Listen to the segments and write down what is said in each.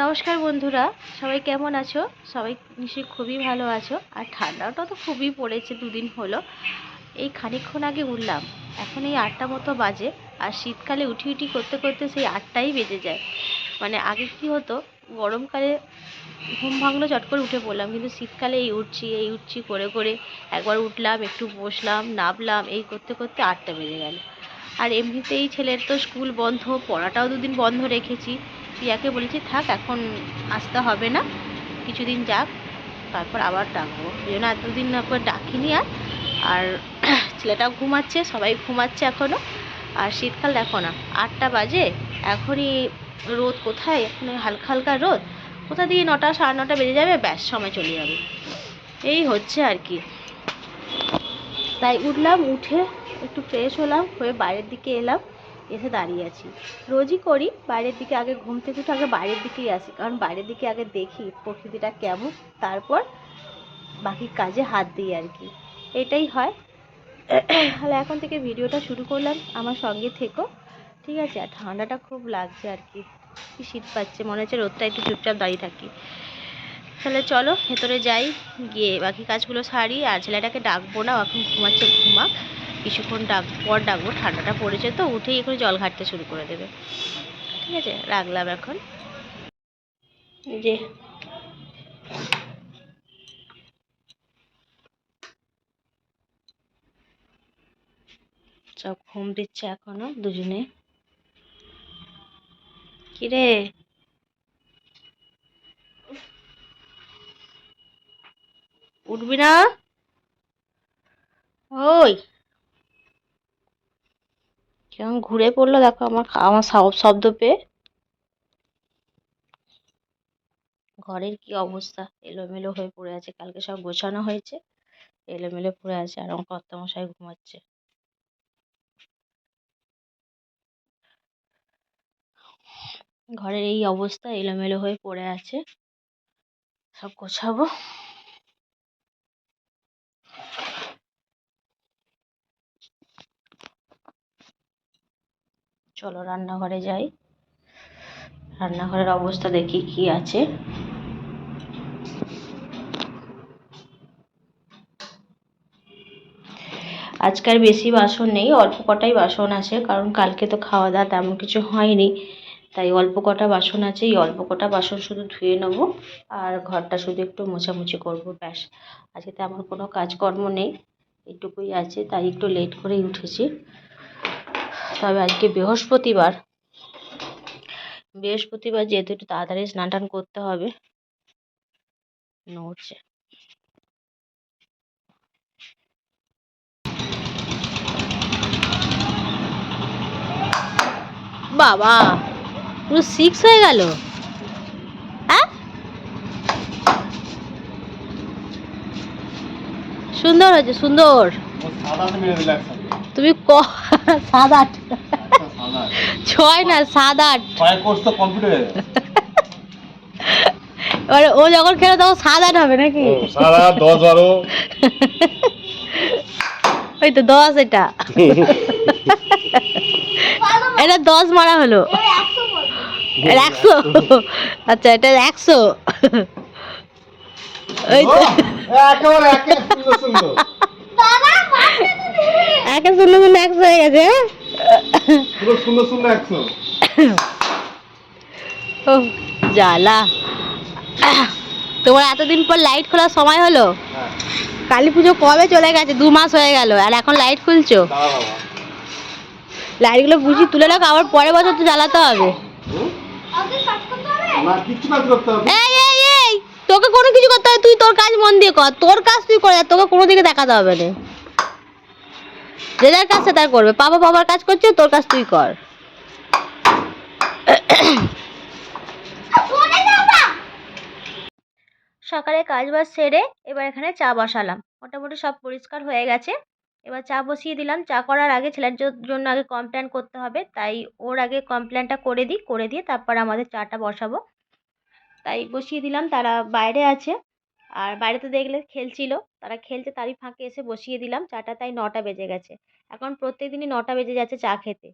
নমস্কার বন্ধুরা, সবাই কেমন আছো? সবাই নিশ্চয়ই খুবই ভালো আছো। আর ঠান্ডাটা তো খুবই পড়েছে, দুদিন হলো। এই খানিকক্ষণ আগে উঠলাম। এখন এই আটটা মতো বাজে, আর শীতকালে উঠি উঠি করতে করতে সেই আটটাই বেজে যায়। মানে আগে কি হতো, গরমকালে ঘুম ভাঙলো, চট করে উঠে পড়লাম। কিন্তু শীতকালে এই উঠছি এই উঠছি, করে করে একবার উঠলাম, একটু বসলাম নামলাম এই করতে করতে আটটা বেজে গেল। আর এমনিতেই ছেলের তো স্কুল বন্ধ, পড়াটাও দুদিন বন্ধ রেখেছি। প্রিয়াকে বলেছি, থাক, এখন আসতে হবে না, কিছুদিন যাক, তারপর আবার ডাকবো। ওই জন্য এতদিন একবার ডাকিনি আর আর ছেলেটাও ঘুমাচ্ছে, সবাই ঘুমাচ্ছে এখনও আর শীতকাল দেখো না, আটটা বাজে, এখনই রোদ কোথায়? এখন হালকা হালকা রোদ। কোথা দিয়ে নটা, সাড়ে নটা বেজে যাবে? ব্যাস, সময় চলে যাবে। এই হচ্ছে আর কি। তাই উঠলাম, উঠে একটু ফ্রেশ হলাম, হয়ে বাইরের দিকে এলাম। এসে দাঁড়িয়ে আছি। রোজই করি, বাইরের দিকে আগে ঘুম থেকে উঠে আগে বাইরের দিকেই আসি, কারণ বাইরের দিকে আগে দেখি প্রকৃতিটা কেমন, তারপর বাকি কাজে হাত দিই আর কি। এটাই হয়। তাহলে এখন থেকে ভিডিওটা শুরু করলাম, আমার সঙ্গে থেকো। ঠিক আছে, আর ঠান্ডাটা খুব লাগছে আর কি। কি শীত পাচ্ছে, মনে হচ্ছে রোদটা একটু চুপচাপ দাঁড়িয়ে থাকি। তাহলে চলো, ভেতরে যাই, গিয়ে বাকি কাজগুলো সারি, আর ছেলেটাকে ডাকবো না এখন ঘুমাচ্ছে, ঘুমাক। কিছুক্ষণ ডাক, পর ডাকবো, ঠান্ডাটা পড়েছে তো, উঠেই এখন জল ঘাটতে শুরু করে দেবে। ঠিক আছে, রাখলাম এখন। যে। সব ঘুম দিচ্ছে এখনও দুজনে। কিরে? উঠবি না? ওই। কেমন ঘুরে পড়ল, দেখো আমার আমার শব্দ পেয়ে। ঘরের কি অবস্থা? এলোমেলো হয়ে পড়ে আছে, কালকে সব গোছানো হয়েছে। এলোমেলো পড়ে আছে, আর আমার কর্তামশাই ঘুমাচ্ছে। ঘরের এই অবস্থা এলোমেলো হয়ে পড়ে আছে। সব গোছাবো। চলো রান্নাঘরে যাই। রান্নাঘরের অবস্থা দেখি কি আছে। আজকাল বেশি বাসন নেই, অল্প কটাই বাসন আছে, কারণ কালকে তো খাওয়া দাওয়া তেমন কিছু হয়নি। তাই অল্প কটা বাসন আছে, এই অল্প কটা বাসন শুধু ধুয়ে নেব, আর ঘরটা শুধু একটু মোছামুছি করব, ব্যাস। আজকে তেমন কোনো কাজকর্ম নেই, এটুকুই আছে, তাই একটু লেট করেই উঠেছি। তবে আজকে বৃহস্পতিবার। বৃহস্পতিবার যেহেতু একটু তাড়াতাড়ি স্নান টান করতে হবে। নড়ছে। বাবা, পুরো সিক্স হয়ে গেল। হ্যাঁ? সুন্দর হয়েছে, সুন্দর। তুমি ক? সাত আট। ছয় না সাত আট। এবারে ও যখন খেলে তখন সাত আট হবে নাকি? দশ বারো। ওই তো দশ এটা। এটা দশ মারা হলো। একশো। আচ্ছা এটা একশো। ওই তো। একেবারে একে শূন্য শূন্য একশো হয়ে গেছে? পুরো সুন্দর সুন্দর একশো ও জ্বালা। তোমার এতদিন পর লাইট খোলার সময় হলো? হ্যাঁ। কালী পুজো কবে চলে গেছে? দু মাস হয়ে গেল। আর এখন লাইট খুলছো? লাইটগুলো বুঝি তুলে রাখো আবার পরের বছর তো জ্বালাতে হবে। এই এই তোকে কোনো কিছু করতে হবে, তুই তোর কাজ মন দিয়ে কর। তোর কাজ তুই করে তোকে কোনো দিকে দেখাতে হবে না। যে যার কাজ সে তার করবে। পাপা বাবার কাজ করছে, তোর কাজ তুই কর। সকালে কাজ বাজ সেরে এবার এখানে চা বসালাম। মোটামুটি সব পরিষ্কার হয়ে গেছে। এবার চা বসিয়ে দিলাম। চা করার আগে ছেলের জন্য আগে কমপ্লেন করতে হবে। তাই ওর আগে কমপ্লেনটা করে দিই, করে দিয়ে তারপর আমাদের চাটা বসাবো। তাই বসিয়ে দিলাম, তারা বাইরে আছে। আর বাইরে তো দেখলে খেলছিল, তারা খেলছে তারই ফাঁকে এসে বসিয়ে দিলাম, চাটা তাই নটা বেজে গেছে। এখন প্রত্যেক দিনই নটা বেজে যাচ্ছে চা খেতে।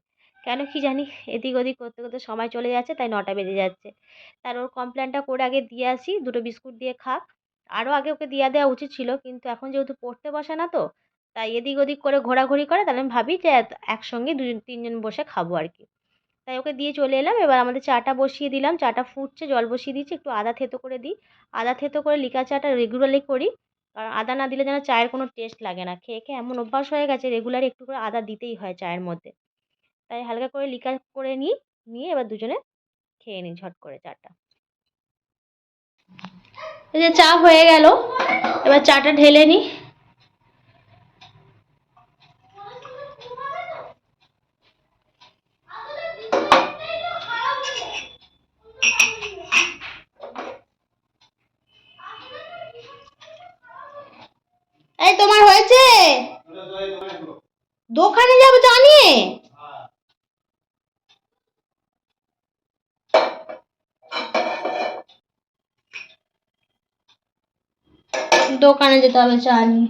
কেন কি জানি, এদিক ওদিক করতে করতে সময় চলে যাচ্ছে, তাই নটা বেজে যাচ্ছে। তার ওর কমপ্লেনটা করে আগে দিয়ে আসি, দুটো বিস্কুট দিয়ে খাক। আরও আগে ওকে দিয়ে দেওয়া উচিত ছিল, কিন্তু এখন যেহেতু পড়তে বসে না তো, তাই এদিক ওদিক করে ঘোরাঘুরি করে, তাহলে আমি ভাবি যে একসঙ্গে দুজন, তিনজন বসে খাব আর কি। তাই ওকে দিয়ে চলে এলাম। এবার আমাদের চাটা বসিয়ে দিলাম। চাটা ফুটছে, জল বসিয়ে দিচ্ছি একটু আদা থেতো করে দিই। আদা থেতো করে লিকা চাটা রেগুলারলি করি। কারণ আদা না দিলে যেন চায়ের কোনো টেস্ট লাগে না। খেয়ে খেয়ে এমন অভ্যাস হয়ে গেছে রেগুলার একটু করে আদা দিতেই হয় চায়ের মধ্যে। তাই হালকা করে লিকা করে নিই, নিয়ে এবার দুজনে খেয়ে নিই ঝট করে চাটা। এই যে চা হয়ে গেল। এবার চাটা ঢেলে নিই এই তোমার হয়েছে? দোকানে যাব জানি দোকানে যেতে হবে, চা নিয়ে।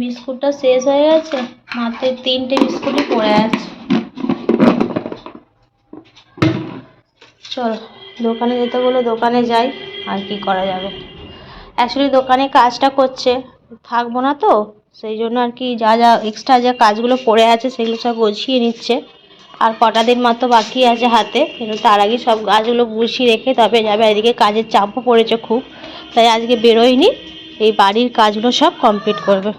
বিস্কুটটা শেষ হয়ে গেছে। মাত্র তিনটে বিস্কুটই পড়ে আছে। চলো, দোকানে যেতে বলে, দোকানে যাই, আর কি করা যাবে। অ্যাকচুয়ালি দোকানে কাজটা করছে, থাকব না তো, সেই জন্য আর কি যা যা এক্সট্রা যা কাজগুলো পড়ে আছে সেগুলো সব গুছিয়ে নিচ্ছে। আর কটা দিন মাত্র বাকি আছে হাতে, কিন্তু তার আগে সব গাছগুলো গুছিয়ে রেখে তবে যাবে, এদিকে কাজের চাপও পড়েছে খুব। তাই আজকে বেরোয়নি, এই বাড়ির কাজগুলো সব কমপ্লিট করবে।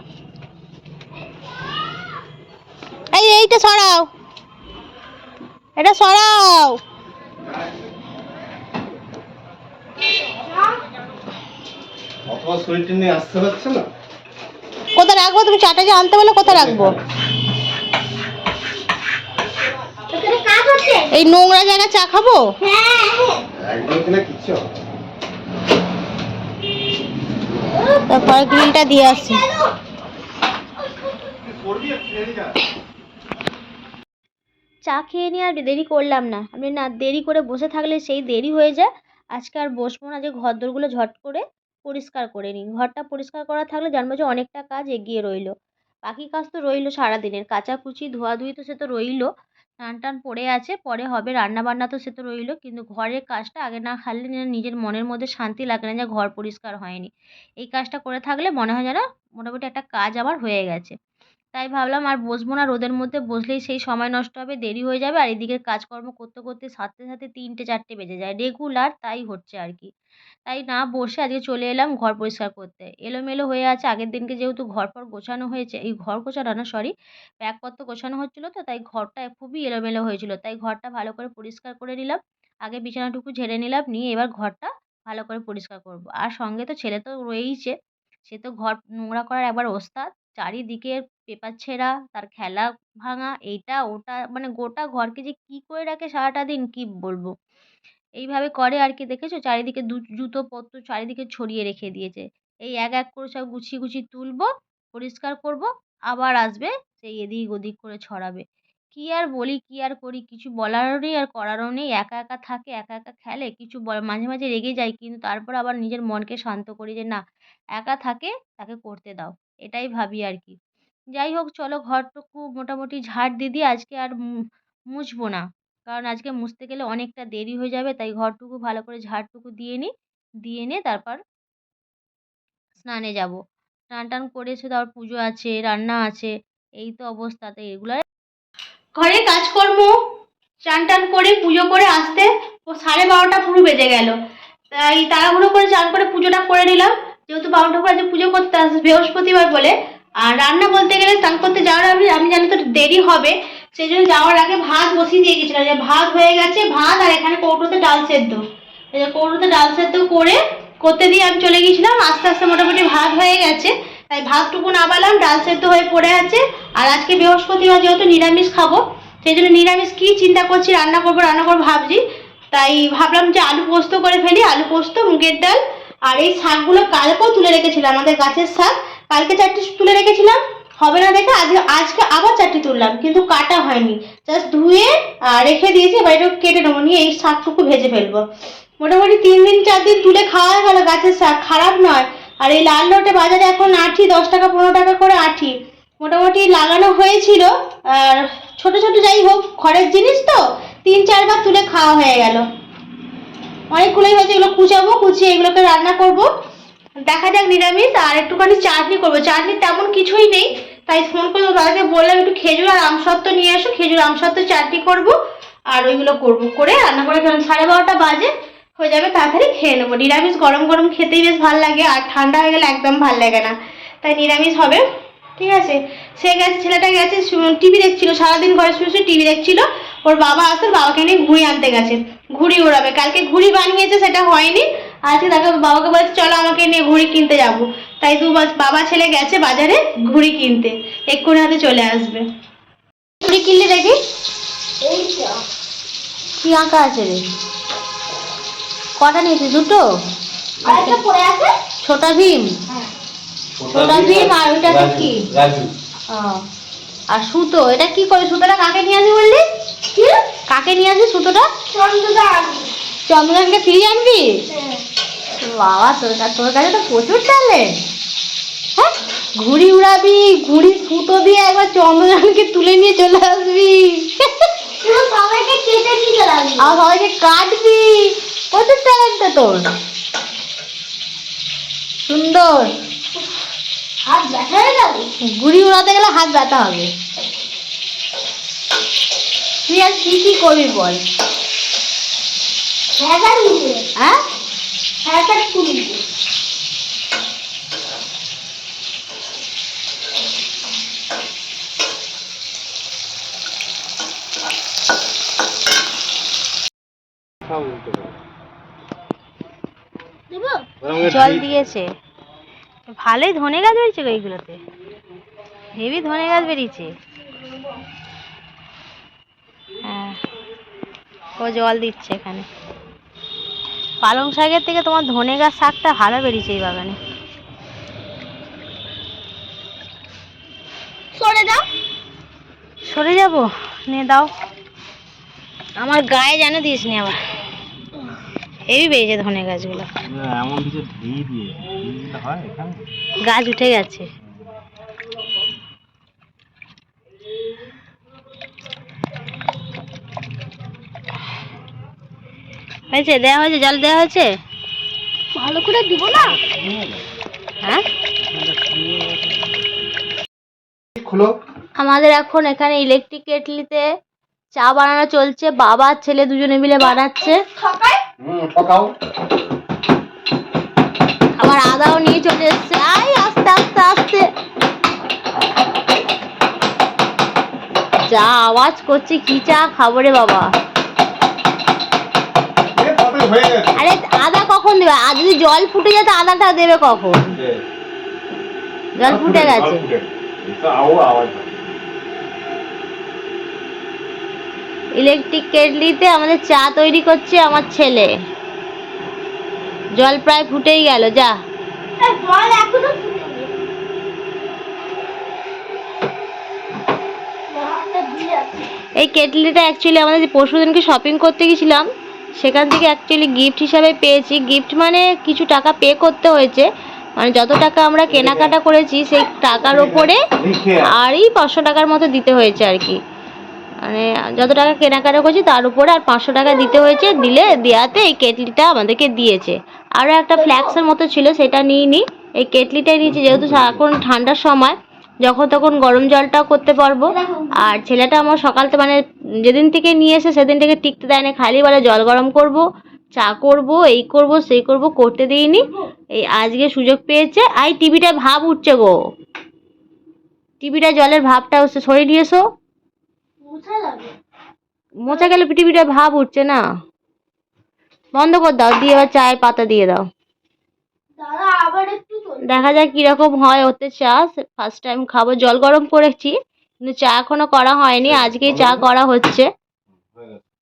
এই, এইটা সরাও। এটা সরাও। অথবা শরীরটা নিয়ে আসতে পারছে না? কোথায় রাখব? তুমি চাটা যে আনতে বলে কোথায় রাখব? এই নোংরা জায়গায় চা খাব? হবে না। তারপরে গ্রিলটা দিয়ে আসি। চা খেয়ে নিয়ে আর দেরি করলাম না। আমি না দেরি করে বসে থাকলে সেই দেরি হয়ে যায়। আজকে আর বসবো না যে ঘর দোরগুলো ঝট করে পরিষ্কার করে নিই। ঘরটা পরিষ্কার করা থাকলে জানব যে অনেকটা কাজ এগিয়ে রইল। বাকি কাজ তো রইল সারাদিনের। কাচাকুচি, ধোয়াধুয়ি তো সে তো রইল। স্নান টান পড়ে আছে, পরে হবে রান্না বান্না তো সে তো রইল। কিন্তু ঘরের কাজটা আগে না সারলে না নিজের মনের মধ্যে শান্তি লাগে না যে ঘর পরিষ্কার হয়নি। এই কাজটা করে থাকলে মনে হয় যেন মোটামুটি একটা কাজ আমার হয়ে গেছে। তাই ভাবলাম আর বসবো না, রোদের মধ্যে বসলেই সেই সময় নষ্ট হবে, দেরি হয়ে যাবে আর এদিকের কাজকর্ম করতে করতে সাথে সাথে তিনটে চারটে বেজে যায়। রেগুলার তাই হচ্ছে আর কি। তাই না বসে আজকে চলে এলাম ঘর পরিষ্কার করতে। এলোমেলো হয়ে আছে, আগের দিনকে যেহেতু ঘর ফর গোছানো হয়েছে, এই ঘর গোছানো না সরি ব্যাগপত্র গোছানো হচ্ছিল তো, তাই ঘরটা খুবই এলোমেলো হয়েছিল। তাই ঘরটা ভালো করে পরিষ্কার করে নিলাম, আগে বিছানাটুকু ঝেড়ে নিলাম, নিয়ে এবার ঘরটা ভালো করে পরিষ্কার করব। আর সঙ্গে তো ছেলে তো রয়েইছে, সে তো ঘর নোংরা করার একবার ওস্তাদ চারিদিকে পেপার ছেঁড়া, তার খেলা ভাঙা, এইটা, ওটা মানে গোটা ঘরকে যে কী করে রাখে সারাটা দিন, কী বলব? এইভাবে করে আর কি, দেখেছ? চারিদিকে জুতো পত্র চারিদিকে ছড়িয়ে রেখে দিয়েছে। এই এক এক করে সব গুছিয়ে গুছিয়ে তুলবো, পরিষ্কার করব, আবার আসবে, সেই এদিক ওদিক করে ছড়াবে। কী আর বলি, কী আর করি, কিছু বলারও নেই আর করারও নেই। একা একা থাকে, একা একা খেলে, কিছু মাঝে মাঝে রেগে যাই, কিন্তু তারপর আবার নিজের মনকে শান্ত করি যে, না, একা থাকে, তাকে করতে দাও। এটাই ভাবি আর কি। যাই হোক, চলো ঘরটুকু মোটামুটি ঝাড় দিয়ে আজকে আর মুছবো না। কারণ আজকে মুছতে গেলে অনেকটা দেরি হয়ে যাবে, তাই ঘরটুকু ভালো করে ঝাড়টুকু দিয়ে নিই দিয়ে নিয়ে তারপর স্নানে যাব। স্নান টান করে এসে তারপর পুজো আছে, রান্না আছে, এই তো অবস্থাতে এগুলো ঘরে কাজকর্ম চান টান করে, পুজো করে আসতে সাড়ে বারোটা পুরো বেজে গেল। তাই তাড়াহুড়ো করে চান করে পুজোটা করে নিলাম। যেহেতু বাবা ঠাকুর আজকে পুজো করতে আসবে বৃহস্পতিবার বলে, আর রান্না বলতে গেলে স্নান করতে যাওয়ার আমি আমি জানি তো দেরি হবে সেই জন্য যাওয়ার আগে ভাত বসিয়ে দিয়ে গেছিলাম। যে ভাত হয়ে গেছে, ভাত আর এখানে কৌটোতে ডাল সেদ্ধ। এই যে কৌটোতে ডাল সেদ্ধ করে করতে দিয়ে আমি চলে গেছিলাম, আস্তে আস্তে মোটামুটি ভাত হয়ে গেছে। তাই ভাতটুকু নামালাম, ডাল সেদ্ধ হয়ে পড়ে আছে। আর আজকে বৃহস্পতিবার যেহেতু নিরামিষ খাব সেই জন্য নিরামিষ কী চিন্তা করছি, রান্না করব রান্না করব ভাবছি। তাই ভাবলাম যে আলু পোস্ত করে ফেলি, আলু পোস্ত, মুগের ডাল আর এই শাকগুলো কালকেও তুলে রেখেছিলাম, আমাদের গাছের শাক। কালকে চারটে তুলে রেখেছিলাম, হবে না দেখে আজকে আজকে আবার চারটি তুললাম, কিন্তু কাটা হয়নি। জাস্ট ধুয়ে রেখে দিয়েছি, এবার একটু কেটে নেব, নিয়ে এই শাকটুকু ভেজে ফেলব। মোটামুটি তিন দিন, চার দিন তুলে খাওয়া গেল গাছের শাক, খারাপ নয়। আর এই লাল লোটে বাজারে এখন আঠি, দশ টাকা, পনেরো টাকা করে আঠি। মোটামুটি লাগানো হয়েছিল, আর ছোট ছোট যাই হোক ঘরের জিনিস তো, তিন, চারবার তুলে খাওয়া হয়ে গেল। অনেকগুলোই হয়েছে, এগুলো কুচাবো, কুচিয়ে এগুলোকে রান্না করব। দেখা যাক নিরামিষ, আর একটুখানি চাটনি করব। চাটনি তেমন কিছুই নেই, তাই ফোন করে দাদাকে বললাম, একটু খেজুর আর আমসত্ত্ব নিয়ে আসো খেজুর আমসত্ত্ব চাটনি করব, আর ওইগুলো করব করে রান্না করে ফেলাম সাড়ে বারোটা বাজে, হয়ে যাবে তাড়াতাড়ি খেয়ে নেব। নিরামিষ গরম গরম খেতেই বেশ ভালো লাগে, আর ঠান্ডা হয়ে গেলে একদম ভালো লাগে না। তাই নিরামিষ হবে। ঠিক আছে? সে গেছে ছেলেটা গেছে টিভি দেখছিল সারাদিন ঘরে শুয়ে শুয়ে টিভি দেখছিল। ওর বাবা আসে বাবাকে নিয়ে ঘুড়ি আনতে গেছে। ঘুড়ি ওড়াবে। কালকে ঘুড়ি বানিয়েছে সেটা হয়নি। আজকে তাকে বাবাকে বলছে চলো আমাকে নিয়ে ঘুড়ি কিনতে যাব। তাই দু বাবা ছেলে গেছে বাজারে ঘুড়ি কিনতে। এক্ষুনি হাতে চলে আসবে। ঘুড়ি কিনলি দেখি? কি আঁকা আছে রে? কটা নিয়েছিস? দুটো? ছোটা ভীম? আর ওইটাকে কি? রাজু। ও, আর সুতো এটা কি করে? সুতোটা কাকে নিয়ে আসবি বললি? কি? কাকে নিয়ে আসবি সুতোটা? চন্দ্রদা আনি চন্দ্রনাথকে ফিরিয়ে আনবি? বাবা তোর তোর কাছে তো প্রচুর ট্যালেন্ট হ্যাঁ? ঘুড়ি উড়াবি ঘুড়ি সুতো দিয়ে একবার চন্দ্রযানকে তুলে নিয়ে চলে আসবি। সবাইকে কেটে দিতে লাগবে আর সবাইকে কাটবি। প্রচুর ট্যালেন্ট তো তোর। সুন্দর। হাত ব্যথা হয়ে যাবে ঘুড়ি উড়াতে গেলে হাত ব্যথা হবে। তুই আজ কি কি করবি বল? হ্যাঁ? হ্যাঁ হ্যাঁ জল দিয়েছে। ভালোই ধনে গাছ বেরিয়েছে গো এইগুলোতে। হেভি ধনে গাছ বেরিয়েছে। হ্যাঁ ও জল দিচ্ছে এখানে। পালং শাকের থেকে তোমার ধনে গাছ শাকটা ভালো বেরিয়েছে এই বাগানে। সরে যাও। সরে যাব? নে দাও। আমার গায়ে জানো দিস নি আবার। হেভি বেরিয়েছে ধনে গাছগুলো। এমন কিছু ঢি দিয়ে হয় এখানে? গাছ উঠে গেছে। হয়েছে? দেওয়া হয়েছে? জল দেওয়া হয়েছে? ভালো করে দিব না? হ্যাঁ? আমাদের এখন এখানে ইলেকট্রিক কেটলিতে চা বানানো চলছে। বাবা ছেলে দুজনে মিলে বানাচ্ছে। ঠকাও আবার আদাও নিয়ে চলে এসছে। আই আস্তে আস্তে আস্তে। যা আওয়াজ করছে কি চা খাব রে বাবা। আরে আদা কখন দেবে? আর যদি জল ফুটে যায় তো আদাটা দেবে কখন? জল ফুটে গেছে। আওয়াজ ইলেকট্রিক কেটলিতে আমাদের চা তৈরি করছে আমার ছেলে। জল প্রায় ফুটেই গেল যা। এই কেটলিটা অ্যাকচুয়ালি আমাদের যে পরশুদিনকে শপিং করতে গেছিলাম সেখান থেকে অ্যাকচুয়ালি গিফট হিসাবে পেয়েছি। গিফট মানে কিছু টাকা পে করতে হয়েছে। মানে যত টাকা আমরা কেনাকাটা করেছি সেই টাকার ওপরে লিখে আর এই পাঁচশো টাকার মতো দিতে হয়েছে আর কি। মানে যত টাকা কেনাকাটা করেছি তার উপরে আর পাঁচশো টাকা দিতে হয়েছে, দিলে দেওয়াতে এই কেটলিটা আমাদেরকে দিয়েছে। আরও একটা ফ্ল্যাক্সের মতো ছিল, সেটা নিয়ে নি। এই কেটলিটাই নিয়েছি, যেহেতু এখন ঠান্ডার সময়, যখন তখন গরম জলটাও করতে পারব। আর ছেলেটা আমার সকালতে মানে যেদিন থেকে নিয়ে এসে সেদিন থেকে টিকতে দেয় না খালি বলে জল গরম করব, চা করব, এই করব, সেই করব, করতে দিইনি। এই আজকে সুযোগ পেয়েছে। আই টিভিটা ভাব উঠছে গো। টিভিটা জলের ভাবটা হচ্ছে, সরিয়ে যাবে মোচা গেলে টিভিটা ভাব উঠছে না। বন্ধ করে দাও দিয়ে এবার চায়ের পাতা দিয়ে দাও। দাদা আবার একটু চল। দেখা যাক কীরকম হয় ওতে চা। ফার্স্ট টাইম খাব জল গরম করেছি কিন্তু চা এখনও করা হয়নি আজকেই চা করা। হচ্ছে।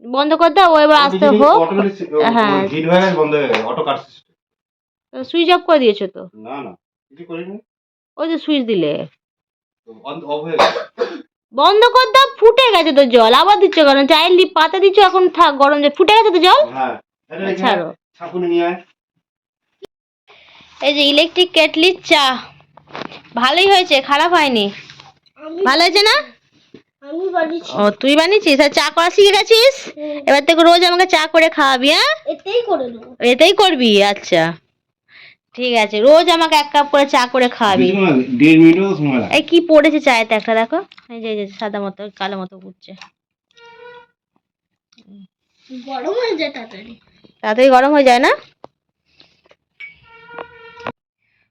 বন্ধ করে দাও ও এবার আসতে হোক। হ্যাঁ। হিট হয়ে বন্ধ হয়ে গেছে auto cut system switch off করে দিয়েছ তো? না না কিছু করিনি। ওই যে সুইচ দিলে। হয়ে বন্ধ কর দাও ফুটে গেছে তো জল। আবার দিচ্ছ কেন চায়ের লিপ পাতা দিচ্ছ এখন থাক গরম জল। ফুটে গেছে তো জল? হ্যাঁ। ছাড়ো। এই যে ইলেকট্রিক কেটলির চা। ভালোই হয়েছে খারাপ হয়নি। ভালো হয়েছে না? ও তুই বানিয়েছিস? আর চা করা শিখে গেছিস? এবার থেকে রোজ আমাকে চা করে খাওয়াবি হ্যাঁ? এতেই করবি আচ্ছা। ঠিক আছে রোজ আমাকে এক কাপ করে চা করে খাওয়াবি। দেড় মিনিটও সময় লাগে এই কি পড়েছে চায়েতে একটা দেখো? এই যে যে সাদা মতো কালো মতো উঠছে গরম হয়ে যায় তাড়াতাড়ি। তাড়াতাড়ি গরম হয়ে যায় না?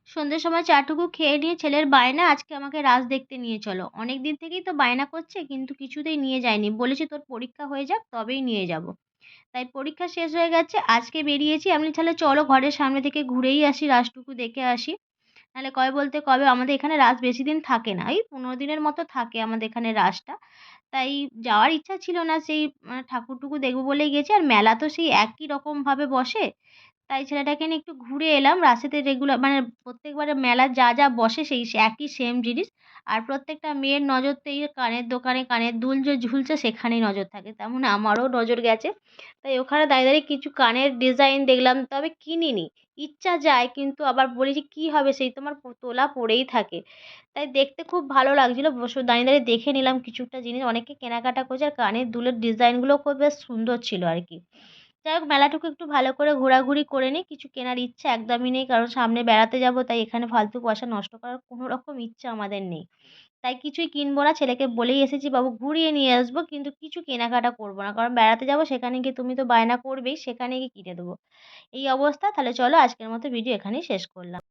সন্ধ্যের সময় চাটুকু খেয়ে নিয়ে ছেলের বায়না আজকে আমাকে রাজ দেখতে নিয়ে চলো। অনেক দিন থেকেই তো বায়না করছে কিন্তু কিছুতেই নিয়ে যায়নি। বলেছে তোর পরীক্ষা হয়ে যাক তবেই নিয়ে যাব। তাই পরীক্ষা শেষ হয়ে গেছে, আজকে বেরিয়েছি। আমি তাহলে চলো ঘরের সামনে থেকে ঘুরেই আসি, রাজটুকু দেখে আসি। নাহলে কবে বলতে কবে? আমাদের এখানে রাজ বেশি দিন থাকে না। এই পনেরো দিনের মতো থাকে আমাদের এখানে রাসটা তাই যাওয়ার ইচ্ছা ছিল না, সেই ঠাকুরটুকু দেখব বলেই গেছি। আর মেলা তো সেই একই রকমভাবে বসে। তাই ছেলেটাকে নিয়ে একটু ঘুরে এলাম। রাস্তাতে রেগুলার মানে প্রত্যেকবারে মেলা যা যা বসে সেই একই সেম জিনিস। আর প্রত্যেকটা মেয়ের নজর তো এই কানের দোকানে কানের দুল যে ঝুলছে সেখানেই নজর থাকে। তেমন আমারও নজর গেছে। তাই ওখানে দাঁড়িয়ে দাঁড়িয়ে কিছু কানের ডিজাইন দেখলাম, তবে কিনিনি। ইচ্ছা যায়, কিন্তু আবার বলি যে কী হবে সেই তোমার তোলা পড়েই থাকে। তাই দেখতে খুব ভালো লাগছিল। বসে দাঁড়িয়ে দাঁড়িয়ে দেখে নিলাম কিছুটা জিনিস। অনেকে কেনাকাটা করছে আর কানের দুলের ডিজাইনগুলো খুব বেশ সুন্দর ছিল আর কি। যাই হোক, মেলাটুকু একটু ভালো করে ঘোরাঘুরি করে নিই। কিছু কেনার ইচ্ছা একদমই নেই, কারণ সামনে বেড়াতে যাব, তাই এখানে ফালতু পয়সা নষ্ট করার কোনো রকম ইচ্ছা আমাদের নেই। তাই কিছুই কিনবো না, ছেলেকে বলেই এসেছি, বাবু, ঘুরিয়ে নিয়ে আসব, কিন্তু কিছু কেনাকাটা করব না, কারণ বেড়াতে যাব, সেখানে গিয়ে তুমি তো বায়না করবেই, সেখানে গিয়ে কিনে দেবো। এই অবস্থা, তাহলে চলো আজকের মতো ভিডিও এখানেই শেষ করলাম।